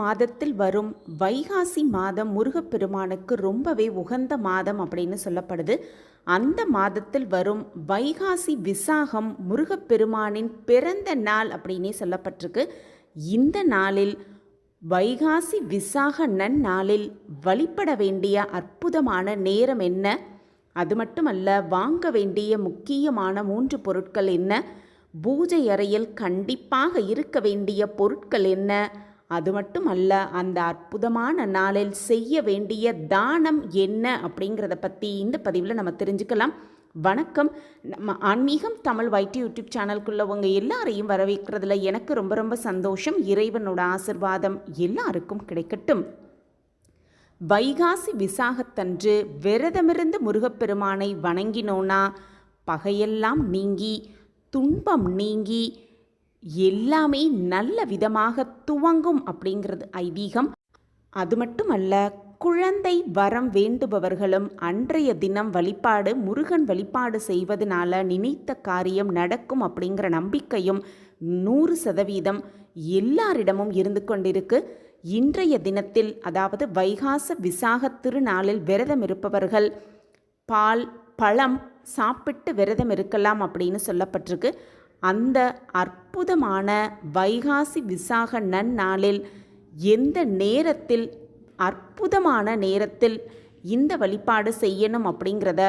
மாதத்தில் வரும் வைகாசி மாதம் முருகப்பெருமானுக்கு ரொம்பவே உகந்த மாதம் அப்படின்னு சொல்லப்படுது. அந்த மாதத்தில் வரும் வைகாசி விசாகம் முருகப்பெருமானின் பிறந்த நாள் அப்படின்னே சொல்லப்பட்டிருக்கு. இந்த நாளில் வைகாசி விசாக நன்னாளில் வழிபட வேண்டிய அற்புதமான நேரம் என்ன? அது மட்டுமல்ல வாங்க வேண்டிய முக்கியமான மூன்று பொருட்கள் என்ன? பூஜை அறையில் கண்டிப்பாக இருக்க வேண்டிய பொருட்கள் என்ன? அது மட்டும் அல்ல அந்த அற்புதமான நாளில் செய்ய வேண்டிய தானம் என்ன அப்படிங்கிறத பற்றி இந்த பதிவில் நம்ம தெரிஞ்சுக்கலாம். வணக்கம். நம்ம ஆன்மீகம் தமிழ் வைட்டி யூடியூப் சேனலுக்குள்ள உங்கள் எல்லாரையும் வரவேற்கிறதுல எனக்கு ரொம்ப ரொம்ப சந்தோஷம். இறைவனோட ஆசிர்வாதம் எல்லாருக்கும் கிடைக்கட்டும். வைகாசி விசாகத்தன்று விரதமிருந்து முருகப்பெருமானை வணங்கினோன்னா பகையெல்லாம் நீங்கி துன்பம் நீங்கி எல்லாமே நல்ல விதமாக துவங்கும் அப்படிங்கிறது ஐதீகம். அது மட்டுமல்ல குழந்தை வரம் வேண்டுபவர்களும் அன்றைய தினம் வழிபாடு முருகன் வழிபாடு செய்வதனால நினைத்த காரியம் நடக்கும் அப்படிங்கிற நம்பிக்கையும் நூறு சதவீதம் எல்லாரிடமும் இருந்து கொண்டிருக்கு. இன்றைய தினத்தில் அதாவது வைகாச விசாக திருநாளில் விரதம் இருப்பவர்கள் பால் பழம் சாப்பிட்டு விரதம் இருக்கலாம் அப்படின்னு சொல்லப்பட்டிருக்கு. அந்த அற்புதமான வைகாசி விசாக நன்னாளில் எந்த நேரத்தில் அற்புதமான நேரத்தில் இந்த வழிபாடு செய்யணும் அப்படிங்கிறத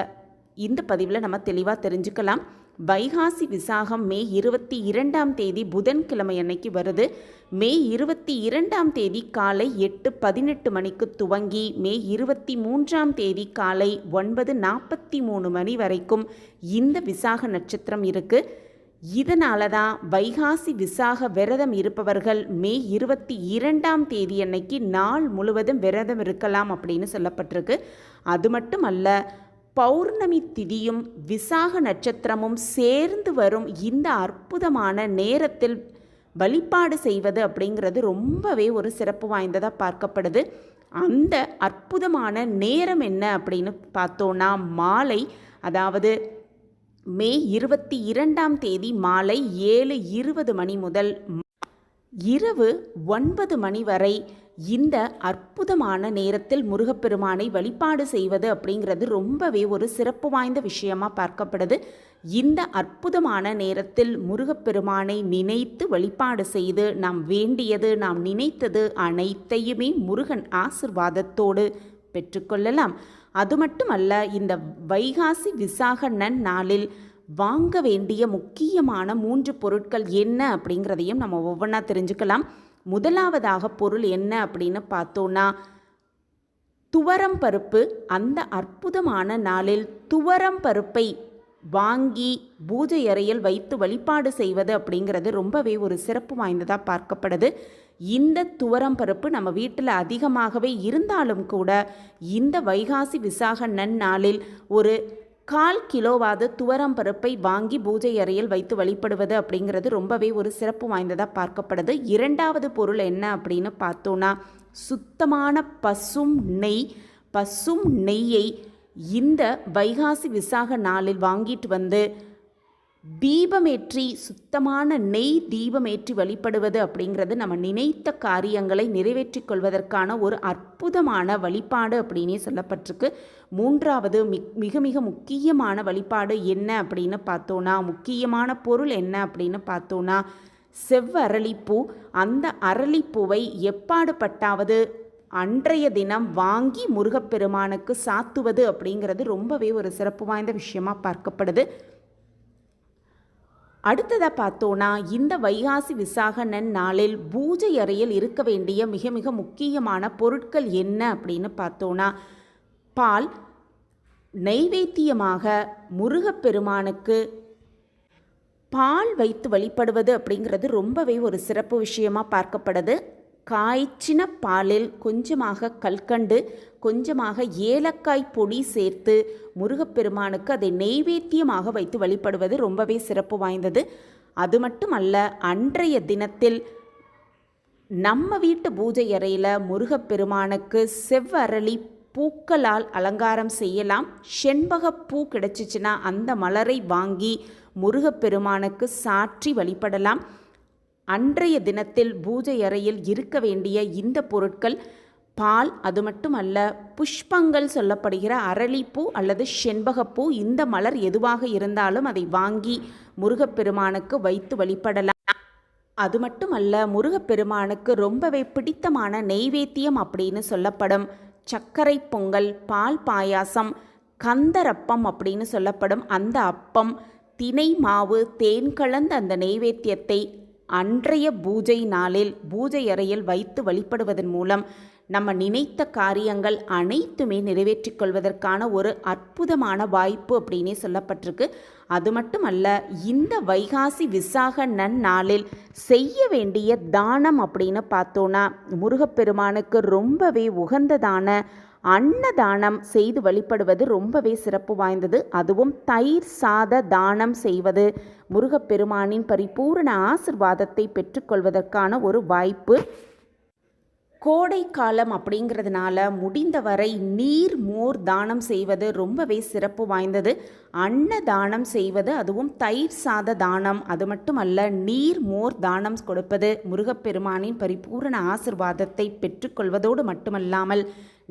இந்த பதிவில் நம்ம தெளிவாக தெரிஞ்சுக்கலாம். வைகாசி விசாகம் மே இருபத்தி இரண்டாம் தேதி புதன்கிழமை அன்னைக்கு வருது. மே இருபத்தி இரண்டாம் தேதி காலை எட்டு பதினெட்டு மணிக்கு துவங்கி மே இருபத்தி மூன்றாம் தேதி காலை ஒன்பது நாற்பத்தி மூணு மணி வரைக்கும் இந்த விசாக நட்சத்திரம் இருக்குது இதனால தான் வைகாசி விசாக விரதம் இருப்பவர்கள் மே இருபத்தி இரண்டாம் தேதி அன்னைக்கு நாள் முழுவதும் விரதம் இருக்கலாம் அப்படின்னு சொல்லப்பட்டிருக்கு. அது மட்டும் அல்ல பௌர்ணமி திதியும் விசாக நட்சத்திரமும் சேர்ந்து வரும் இந்த அற்புதமான நேரத்தில் வழிபாடு செய்வது அப்படிங்கிறது ரொம்பவே ஒரு சிறப்பு வாய்ந்ததாக பார்க்கப்படுது. அந்த அற்புதமான நேரம் என்ன அப்படின்னு பார்த்தோன்னா மாலை அதாவது மே இருபத்தி இரண்டாம் தேதி மாலை ஏழு இருபது மணி முதல் இரவு ஒன்பது மணி வரை இந்த அற்புதமான நேரத்தில் முருகப்பெருமானை வழிபாடு செய்வது அப்படிங்கிறது ரொம்பவே ஒரு சிறப்பு வாய்ந்த விஷயமா பார்க்கப்படுது. இந்த அற்புதமான நேரத்தில் முருகப்பெருமானை நினைத்து வழிபாடு செய்து நாம் வேண்டியது நாம் நினைத்தது அனைத்தையுமே முருகன் ஆசிர்வாதத்தோடு பெற்றுக்கொள்ளலாம் அது மட்டுமல்ல இந்த வைகாசி விசாக நாளில் வாங்க வேண்டிய முக்கியமான மூன்று பொருட்கள் என்ன அப்படிங்கிறதையும் நம்ம ஒவ்வொன்றா தெரிஞ்சுக்கலாம். முதலாவதாக பொருள் என்ன அப்படின்னு பார்த்தோன்னா துவரம் பருப்பு. அந்த அற்புதமான நாளில் துவரம் பருப்பை வாங்கி பூஜை அறையில் வைத்து வழிபாடு செய்வது அப்படிங்கிறது ரொம்பவே ஒரு சிறப்பு வாய்ந்ததாக பார்க்கப்படுது. இந்த துவரம் பருப்பு நம்ம வீட்டில் அதிகமாகவே இருந்தாலும் கூட இந்த வைகாசி விசாக நன்னாளில் ஒரு கால் கிலோவாவது துவரம் பருப்பை வாங்கி பூஜை அறையில் வைத்து வழிபடுவது அப்படிங்கிறது ரொம்பவே ஒரு சிறப்பு வாய்ந்ததாக பார்க்கப்படுது. இரண்டாவது பொருள் என்ன அப்படின்னு பார்த்தோன்னா சுத்தமான பசும் நெய் பசும் நெய்யை இந்த வைகாசி விசாக நாளில் வாங்கிட்டு வந்து தீபமேற்றி சுத்தமான நெய் தீபமேற்றி வழிபடுவது அப்படிங்கிறது நம்ம நினைத்த காரியங்களை நிறைவேற்றிக் கொள்வதற்கான ஒரு அற்புதமான வழிபாடு அப்படின்னே சொல்லப்பட்டிருக்கு. மூன்றாவது மிக மிக முக்கியமான வழிபாடு என்ன அப்படின்னு பார்த்தோன்னா முக்கியமான பொருள் என்ன அப்படின்னு பார்த்தோன்னா செவ்வரளிப்பூ. அந்த அரளிப்பூவை எப்பாடுபட்டாவது அன்றைய தினம் வாங்கி முருகப்பெருமானுக்கு சாத்துவது அப்படிங்கிறது ரொம்பவே ஒரு சிறப்பு வாய்ந்த விஷயமா பார்க்கப்படுது. அடுத்ததாக பார்த்தோன்னா இந்த வைகாசி விசாகனன் நாளில் பூஜை அறையில் இருக்க வேண்டிய மிக மிக முக்கியமான பொருட்கள் என்ன அப்படின்னு பார்த்தோன்னா பால் நைவேத்தியமாக முருகப்பெருமானுக்கு பால் வைத்து வழிபடுவது அப்படிங்கிறது ரொம்பவே ஒரு சிறப்பு விஷயமா பார்க்கப்படுது. காய்ச்சின பாலில் கொஞ்சமாக கல்கண்டு கொஞ்சமாக ஏலக்காய் பொடி சேர்த்து முருகப்பெருமானுக்கு அதை நெய்வேத்தியமாக வைத்து வழிபடுவது ரொம்பவே சிறப்பு வாய்ந்தது. அது மட்டும் அல்ல அன்றைய தினத்தில் நம்ம வீட்டு பூஜை அறையில் முருகப்பெருமானுக்கு செவ்வரளி பூக்களால் அலங்காரம் செய்யலாம். செண்பக பூ கிடைச்சிச்சுன்னா அந்த மலரை வாங்கி முருகப்பெருமானுக்கு சாற்றி வழிபடலாம். அன்றைய தினத்தில் பூஜை அறையில் இருக்க வேண்டிய இந்த பொருட்கள் பால் அது மட்டுமல்ல புஷ்பங்கள் சொல்லப்படுகிற அரளிப்பூ அல்லது செண்பகப்பூ இந்த மலர் எதுவாக இருந்தாலும் அதை வாங்கி முருகப்பெருமானுக்கு வைத்து வழிபடலாம். அது மட்டுமல்ல முருகப்பெருமானுக்கு ரொம்பவே பிடித்தமான நெய்வேத்தியம் அப்படின்னு சொல்லப்படும். சர்க்கரை பொங்கல் பால் பாயாசம் கந்தரப்பம் அப்படின்னு சொல்லப்படும் அந்த அப்பம் தினை மாவு தேன் கலந்த அந்த நெய்வேத்தியத்தை அன்றைய பூஜை நாளில் பூஜை அறையில் வைத்து வழிபடுவதன் மூலம் நம்ம நினைத்த காரியங்கள் அனைத்துமே நிறைவேற்றிக் கொள்வதற்கான ஒரு அற்புதமான வாய்ப்பு அப்படின்னே சொல்லப்பட்டிருக்கு. அது மட்டுமல்ல இந்த வைகாசி விசாக நன்னாளில் செய்ய வேண்டிய தானம் அப்படின்னு பார்த்தோன்னா முருகப்பெருமானுக்கு ரொம்பவே உகந்ததான அன்னதானம் செய்து வழிபடுவது ரொம்பவே சிறப்பு வாய்ந்தது. அதுவும் தயிர் சாத தானம் செய்வது முருகப்பெருமானின் பரிபூரண ஆசிர்வாதத்தை பெற்றுக்கொள்வதற்கான ஒரு வாய்ப்பு. கோடை காலம் அப்படிங்கிறதுனால முடிந்தவரை நீர் மோர் தானம் செய்வது ரொம்பவே சிறப்பு வாய்ந்தது. அன்ன தானம் செய்வது அதுவும் தயிர் சாத தானம் அது மட்டுமல்ல நீர் மோர் தானம் கொடுப்பது முருகப்பெருமானின் பரிபூரண ஆசிர்வாதத்தை பெற்றுக்கொள்வதோடு மட்டுமல்லாமல்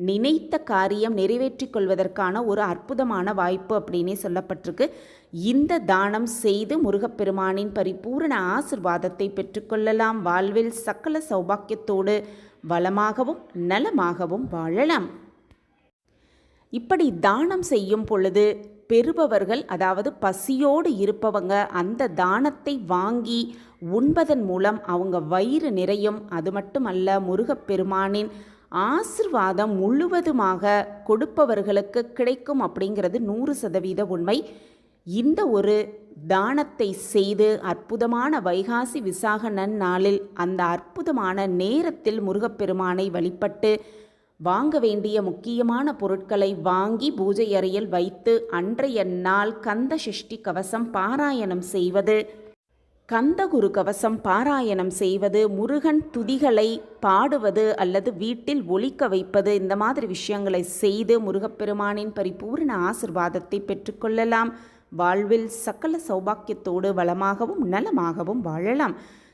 நினைத்த காரியம் நிறைவேற்றிக் கொள்வதற்கான ஒரு அற்புதமான வாய்ப்பு அப்படின்னே சொல்லப்பட்டிருக்கு. இந்த தானம் செய்து முருகப்பெருமானின் பரிபூரண ஆசிர்வாதத்தை பெற்றுக்கொள்ளலாம் வாழ்வில் சக்கல சௌபாக்கியத்தோடு வளமாகவும் நலமாகவும் வாழலாம். இப்படி தானம் செய்யும் பொழுது பெறுபவர்கள் அதாவது பசியோடு இருப்பவங்க அந்த தானத்தை வாங்கி உண்பதன் மூலம் அவங்க வயிறு நிறையும். அது மட்டுமல்ல முருகப்பெருமானின் ஆசிர்வாதம் முழுவதுமாக கொடுப்பவர்களுக்கு கிடைக்கும் அப்படிங்கிறது நூறு சதவீத உண்மை. இந்த ஒரு தானத்தை செய்து அற்புதமான வைகாசி விசாக நன்னாளில் அந்த அற்புதமான நேரத்தில் முருகப்பெருமானை வழிபட்டு வாங்க வேண்டிய முக்கியமான பொருட்களை வாங்கி பூஜை அறையில் வைத்து அன்றைய நாள் கந்த சிஷ்டி கவசம் பாராயணம் செய்வது கந்தகுரு கவசம் பாராயணம் செய்வது முருகன் துதிகளை பாடுவது அல்லது வீட்டில் ஒழிக்க வைப்பது இந்த மாதிரி விஷயங்களை செய்து முருகப்பெருமானின் பரிபூர்ண ஆசிர்வாதத்தை பெற்றுக்கொள்ளலாம் வாழ்வில் சகல சௌபாக்கியத்தோடு வளமாகவும் நலமாகவும் வாழலாம்.